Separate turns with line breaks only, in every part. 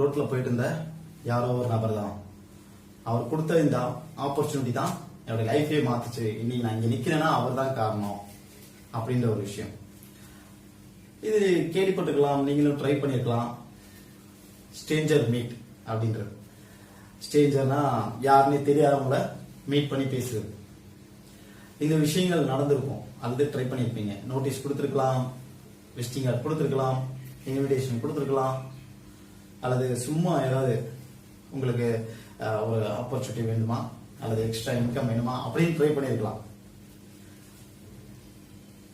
ரோட்டில் போயிட்டு இருந்த யாரோ ஒரு நபர் தான். அவர் கொடுத்த இந்த ஆப்பர்ச்சுனிட்டி தான் என்னோட லைஃபே மாத்துச்சு. இன்னைக்கு நான் இங்க நிக்கிறேன்னா அவர் தான் காரணம் அப்படின்ற ஒரு விஷயம். இது கேள்விப்பட்டிருக்கலாம் நீங்களும் ட்ரை பண்ணிருக்கலாம். ஸ்டேஞ்சர் மீட் அப்படின்றது. ஸ்டேஞ்சர்னா யாருன்னே தெரியாதவங்கள மீட் பண்ணி பேசுறது. இந்த விஷயங்கள் நடந்திருக்கும். அல்லது ட்ரை பண்ணியிருப்பீங்க நோட்டீஸ் கொடுத்துருக்கலாம் விசிட்டிங் கார்டு கொடுத்துருக்கலாம் இன்விடேஷன் கொடுத்துருக்கலாம். அல்லது சும்மா ஏதாவது உங்களுக்கு ஒரு ஆப்பர்ச்சுனிட்டி வேணுமா அல்லது எக்ஸ்ட்ரா இன்கம் வேணுமா? அப்படின்னு ட்ரை பண்ணியிருக்கலாம்.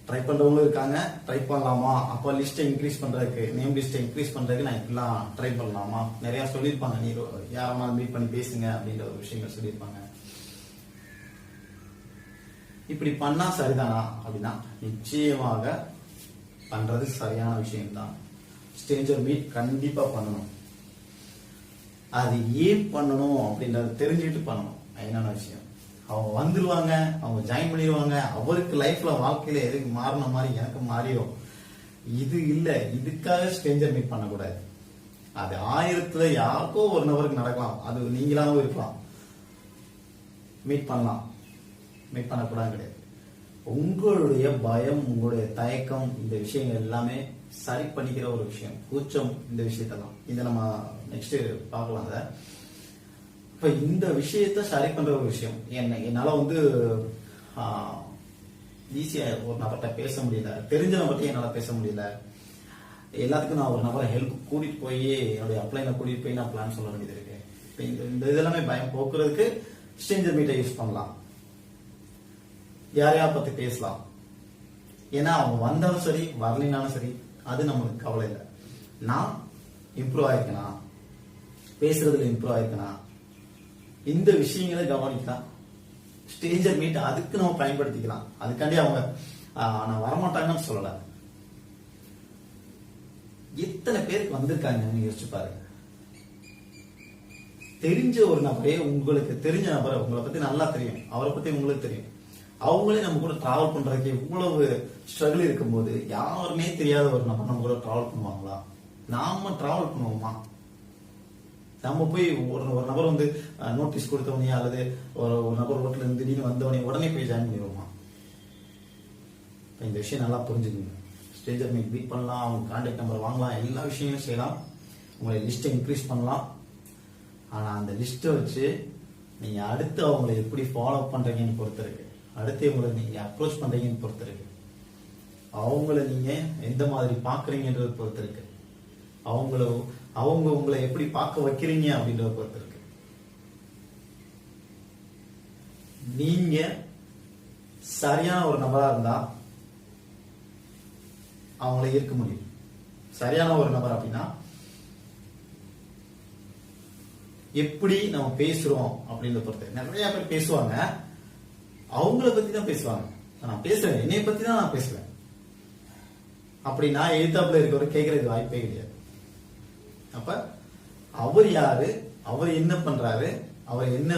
ட்ரை பண்றவங்களும் இருக்காங்க. ட்ரை பண்ணலாமா? அப்போ லிஸ்ட்டை இன்க்ரீஸ் பண்றதுக்கு நேம் லிஸ்ட்டை இன்க்ரீஸ் பண்றதுக்கு நான் இப்படிலாம் ட்ரை பண்ணலாமா? நிறைய சொல்லியிருப்பாங்க. நீ யாரமா மீட் பண்ணி பேசுங்க அப்படின்ற ஒரு விஷயங்கள் சொல்லியிருப்பாங்க. இப்படி பண்ணா சரிதானா? அப்படின்னா நிச்சயமாக பண்றது சரியான விஷயம்தான். ஸ்டேஞ்சர் மீட் கண்டிப்பா பண்ணணும். அது ஏன் பண்ணணும் அப்படின்றத தெரிஞ்சுக்கிட்டு பண்ணணும். என்னென்ன விஷயம்? அவங்க வந்துருவாங்க அவங்க ஜாயின் பண்ணிடுவாங்க அவருக்கு லைஃப்ல வாழ்க்கையில எதுக்கு மாறின மாதிரி எனக்கு மாறிடும். இது இல்ல இதுக்காக ஸ்ட்ரேஞ்சர் மீட் பண்ணக்கூடாது. அது ஆயிரத்துல யாருக்கோ ஒரு நபருக்கு நடக்கலாம். அது நீங்களாவும் இருக்கலாம். மீட் பண்ணலாம். மீட் பண்ணக்கூடாது கிடையாது. உங்களுடைய பயம் உங்களுடைய தயக்கம் இந்த விஷயங்கள் எல்லாமே சரி பண்ணிக்கிற ஒரு விஷயம். கூச்சம் இந்த விஷயத்தெல்லாம். இதை நம்ம நெக்ஸ்ட் பார்க்கலாம் அதை. இப்ப இந்த விஷயத்த சரி பண்ற ஒரு விஷயம். என்ன என்னால வந்து ஈஸியா ஒரு நபர்கிட்ட பேச முடியல. தெரிஞ்ச நபர்கிட்ட என்னால பேச முடியல. எல்லாத்துக்கும் நான் ஒரு நபரை ஹெல்ப் கூட்டிட்டு போய் என்னுடைய அப்ளைனை கூட்டிட்டு போய் நான் பிளான் சொல்ல வேண்டியது இருக்கு. இப்போ இந்த இந்த இதெல்லாமே பயம் போக்குறதுக்கு ஸ்ட்ரேஞ்சர் மீட்டை யூஸ் பண்ணலாம். யாரையா பத்தி பேசலாம்? ஏன்னா அவங்க வந்தாலும் சரி வரலினாலும் சரி அது நம்மளுக்கு கவலை இல்லை. நான் இம்ப்ரூவ் ஆயிருக்கேனா? பேசுறதுல இம்ப்ரூவ் ஆயிருக்கேனா? இந்த விஷயங்களை கவனிக்கலாம். ஸ்டேஞ்சர் மீட் அதுக்கு நம்ம பயன்படுத்திக்கலாம். அதுக்காண்டி அவங்க நான் வரமாட்டாங்கன்னு சொல்லல. எத்தனை பேருக்கு வந்திருக்காங்கன்னு யோசிச்சு பாருங்க. தெரிஞ்ச ஒரு நபரே உங்களுக்கு தெரிஞ்ச நபரை உங்களை பத்தி நல்லா தெரியும். அவரை பத்தி உங்களுக்கு தெரியும். அவங்களே நம்ம கூட டிராவல் பண்றதுக்கு இவ்வளவு ஸ்ட்ரகிள் இருக்கும்போது யாருமே தெரியாத ஒரு நபர் நம்ம கூட டிராவல் பண்ணுவாங்களா? நாம டிராவல் பண்ணுவோமா? நம்ம போய் ஒரு ஒரு நபர் வந்து நோட்டீஸ் கொடுத்தவனையா அல்லது ஒரு ஒரு நபர் ஹோட்டல் இருந்து திடீர்னு வந்தவனே உடனே போய் ஜாயின் பண்ணிடுவோமா? இந்த விஷயம் நல்லா புரிஞ்சுக்கணும் ஸ்டேஜர் மீட் மீட் பண்ணலாம் அவங்க கான்டாக்ட் நம்பர் வாங்கலாம் எல்லா விஷயங்களும் செய்யலாம். உங்களை லிஸ்ட்டை இன்க்ரீஸ் பண்ணலாம். ஆனா அந்த லிஸ்ட்டை வச்சு நீங்க அடுத்து அவங்களை எப்படி ஃபாலோ பண்றீங்கன்னு பொறுத்திருக்கு அடுத்த முறை நீங்க அப்ரோச் பண்றீங்கன்னு பொறுத்து இருக்கு அவங்கள நீங்க எந்த மாதிரி பாக்குறீங்கன்றத பொறுத்து இருக்கு அவங்கள அவங்க உங்களை எப்படி பார்க்க வைக்கிறீங்க அப்படின்றத பொறுத்து இருக்கு நீங்க சரியான ஒரு நபரா இருந்தா அவங்கள ஈர்க்க முடியும். சரியான ஒரு நபர் அப்படின்னா எப்படி நம்ம பேசுறோம் அப்படின்றத பொறுத்து. நிறைய பேர் பேசுவாங்க. அவங்கள பத்தி தான் பேசுவாங்க. நான் பேசுறேன். என்னைய பத்தி தான் நான் பேசுவேன். அப்படி நான் எழுத்தாப்புல இருக்கவர் கேட்கறது வாய்ப்பே கிடையாது. அப்ப அவர் யாரு? அவர் என்ன பண்றாரு? அவர் என்ன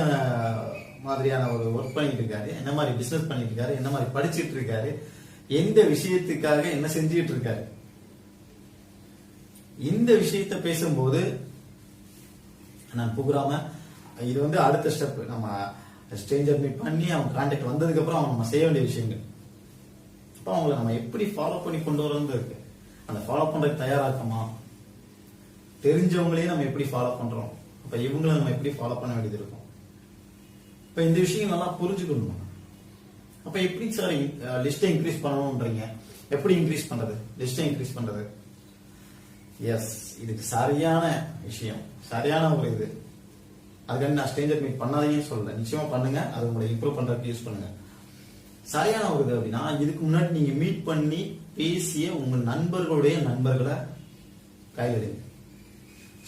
மாதிரியான ஒரு ஒர்க் பண்ணிட்டு இருக்காரு? என்ன மாதிரி பிசினஸ் பண்ணிட்டு இருக்காரு? என்ன மாதிரி படிச்சிட்டு இருக்காரு? எந்த விஷயத்துக்காக என்ன செஞ்சுட்டு இருக்காரு? இந்த விஷயத்த பேசும்போது நான் புகுறாம இது வந்து அடுத்த ஸ்டெப் நம்ம ஸ்ட்ரேஞ்சர் மீட் பண்ணி அவங்க கான்டாக்ட் வந்ததுக்கு அப்புறம் அவங்க நம்ம செய்ய வேண்டிய விஷயங்கள். அப்போ அவங்களை நம்ம எப்படி ஃபாலோ பண்ணி கொண்டு வரோம்னு இருக்கு. அந்த ஃபாலோ பண்றதுக்கு தயாரா இருக்கோமா? தெரிஞ்சவங்களையும் நம்ம எப்படி ஃபாலோ பண்றோம்? அப்ப இவங்களை நம்ம எப்படி ஃபாலோ பண்ண வேண்டியது இருக்கும்? இப்ப இந்த விஷயம் நல்லா புரிஞ்சுக்கணும்? அப்ப எப்படி சார் லிஸ்ட்டை இன்க்ரீஸ் பண்ணணும்ன்றீங்க? எப்படி இன்க்ரீஸ் பண்றது? லிஸ்ட்டை இன்க்ரீஸ் பண்றது. எஸ் இதுக்கு சரியான விஷயம். சரியான ஒரு இது. அதுக்காக நான் ஸ்டேஞ்சர் மீட் பண்ணாதீங்கன்னு சொல்லல. நிச்சயமா பண்ணுங்க. அது உங்களை இம்ப்ரூவ் பண்றதுக்கு யூஸ் பண்ணுங்க. சரியான ஒரு இது அப்படின்னா இதுக்கு முன்னாடி நீங்க மீட் பண்ணி பேசிய உங்க நண்பர்களுடைய நண்பர்களை கையிடுங்க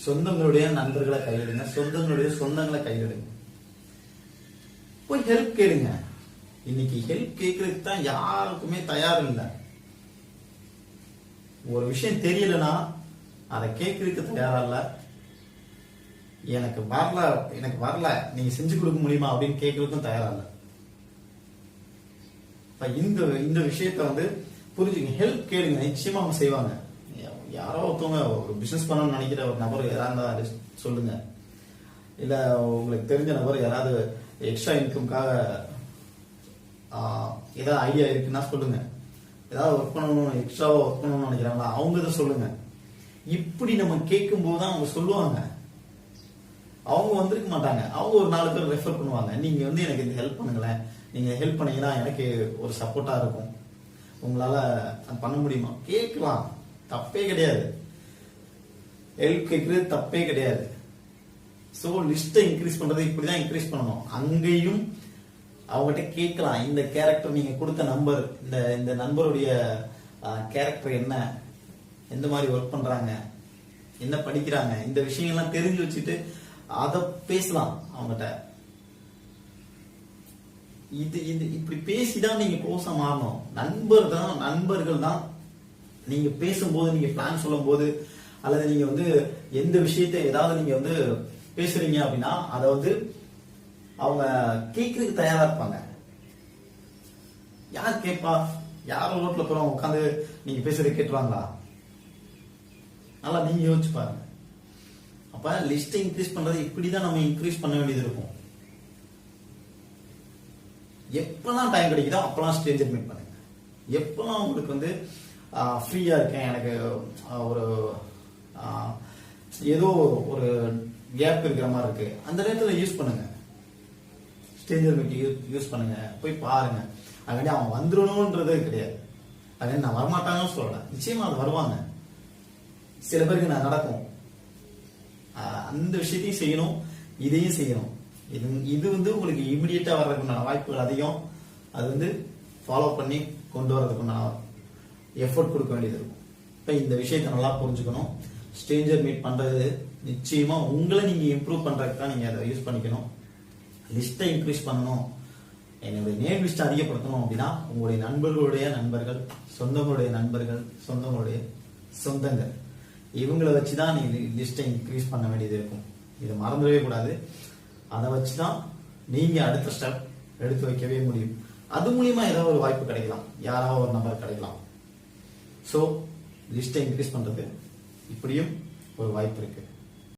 சொந்தங்களுடைய நண்பர்களை கையிடுங்க சொந்தங்களுடைய சொந்தங்களை கையிடுங்க போய் ஹெல்ப் கேளுங்க. இன்னைக்கு ஹெல்ப் கேட்கறதுக்கு தான் யாருக்குமே தயார் இல்லை. ஒரு விஷயம் தெரியலனா அதை கேட்கறதுக்கு தயாரா இல்லை. எனக்கு வரல எனக்கு வரல. நீங்க செஞ்சு கொடுக்க முடியுமா அப்படின்னு கேட்கறதுக்கும் தயாரா இல்ல. இந்த இந்த விஷயத்த வந்து புரிஞ்சுங்க ஹெல்ப் கேளுங்க. நிச்சயமா அவங்க செய்வாங்க. யாரோ ஒருத்தவங்க ஒரு பிசினஸ் பண்ணணும்னு நினைக்கிற ஒரு நபர் யாரா இருந்தா சொல்லுங்க. இல்ல உங்களுக்கு தெரிஞ்ச நபர் யாராவது எக்ஸ்ட்ரா இன்கம்காக ஏதாவது ஐடியா இருக்குன்னா சொல்லுங்க. ஏதாவது ஒர்க் பண்ணணும் எக்ஸ்ட்ராவா ஒர்க் பண்ணணும்னு நினைக்கிறாங்களா அவங்க இதை சொல்லுங்க. இப்படி நம்ம கேட்கும் போது தான் அவங்க சொல்லுவாங்க. அவங்க வந்திருக்க மாட்டாங்க. அவங்க ஒரு நாலு பேர் ரெஃபர் பண்ணுவாங்க. நீங்க வந்து எனக்கு இந்த ஹெல்ப் பண்ணுங்களேன். நீங்க ஹெல்ப் பண்ணீங்கன்னா எனக்கு ஒரு சப்போர்ட்டா இருக்கும். உங்களால பண்ண முடியுமா? கேட்கலாம். தப்பே கிடையாது. ஹெல்ப் கேட்கறது தப்பே கிடையாது. ஸோ லிஸ்ட்டை இன்க்ரீஸ் பண்றது இப்படிதான் இன்க்ரீஸ் பண்ணணும். அங்கேயும் அவங்ககிட்ட கேட்கலாம். இந்த கேரக்டர் நீங்க கொடுத்த நம்பர் இந்த இந்த நண்பருடைய கேரக்டர் என்ன? எந்த மாதிரி ஒர்க் பண்றாங்க? என்ன படிக்கிறாங்க? இந்த விஷயங்கள்லாம் தெரிஞ்சு வச்சுட்டு அதை பேசலாம் அவங்ககிட்ட. இது இது இப்படி பேசிதான் நீங்க க்ளோஸா மாறணும். நண்பர் தான் நண்பர்கள் தான் நீங்க பேசும்போது நீங்க பிளான் சொல்லும் போது அல்லது நீங்க வந்து எந்த விஷயத்த ஏதாவது நீங்க வந்து பேசுறீங்க அப்படின்னா அதை வந்து அவங்க கேட்கறதுக்கு தயாரா இருப்பாங்க. யார் கேட்பா? யார் ரோட்ல போறோம் உட்காந்து நீங்க பேசுறதை கேட்டுவாங்களா நல்லா நீங்க யோசிச்சு பாருங்க. அப்ப லிஸ்ட் இன்க்ரீஸ் பண்றது இப்படிதான் நம்ம இன்க்ரீஸ் பண்ண வேண்டியது இருக்கும். எப்பெல்லாம் டைம் கிடைக்குதோ அப்பெல்லாம் ஸ்டேஜ் மீட் பண்ணுங்க. எப்பெல்லாம் உங்களுக்கு வந்து ஃப்ரீயா இருக்கேன் எனக்கு ஒரு ஏதோ ஒரு கேப் இருக்கிற மாதிரி இருக்கு. அந்த நேரத்தில் யூஸ் பண்ணுங்க. ஸ்டேஜர் மீட் யூஸ் பண்ணுங்க. போய் பாருங்க. அங்கே அவன் வந்துடணுன்றது கிடையாது. அதுக்காண்டி நான் வரமாட்டாங்கன்னு சொல்லல. நிச்சயமா அது வருவாங்க. சில பேருக்கு நான் நடக்கும். அந்த விஷயத்தையும் செய்யணும் இதையும் செய்யணும். இது இது வந்து உங்களுக்கு இமிடியட்டா வர்றதுக்குண்டான வாய்ப்புகள் அதிகம். அது வந்து ஃபாலோ பண்ணி கொண்டு வர்றதுக்குண்டான எஃபோர்ட் கொடுக்க வேண்டியது இருக்கும். இப்போ இந்த விஷயத்தை நல்லா புரிஞ்சுக்கணும். ஸ்ட்ரேஞ்சர் மீட் பண்றது நிச்சயமா உங்களை நீங்க இம்ப்ரூவ் பண்றதுக்கு தான் நீங்க அதை யூஸ் பண்ணிக்கணும். லிஸ்ட்டை இன்க்ரீஸ் பண்ணணும். என்னுடைய நேம் லிஸ்ட் அதிகப்படுத்தணும் அப்படின்னா உங்களுடைய நண்பர்களுடைய நண்பர்கள் சொந்தங்களுடைய நண்பர்கள் சொந்தங்களுடைய சொந்தங்கள். இவங்கள வச்சு தான் நீ லிஸ்ட்டை இன்க்ரீஸ் பண்ண வேண்டியது இருக்கும். இதை மறந்துடவே கூடாது. அதை வச்சு தான் நீங்கள் அடுத்த ஸ்டெப் எடுத்து வைக்கவே முடியும். அது மூலியமா ஏதாவது ஒரு வாய்ப்பு கிடைக்கலாம். யாராவது ஒரு நம்பர் கிடைக்கலாம். ஸோ லிஸ்ட்டை இன்க்ரீஸ் பண்ணுறது இப்படியும் ஒரு வாய்ப்பு இருக்குது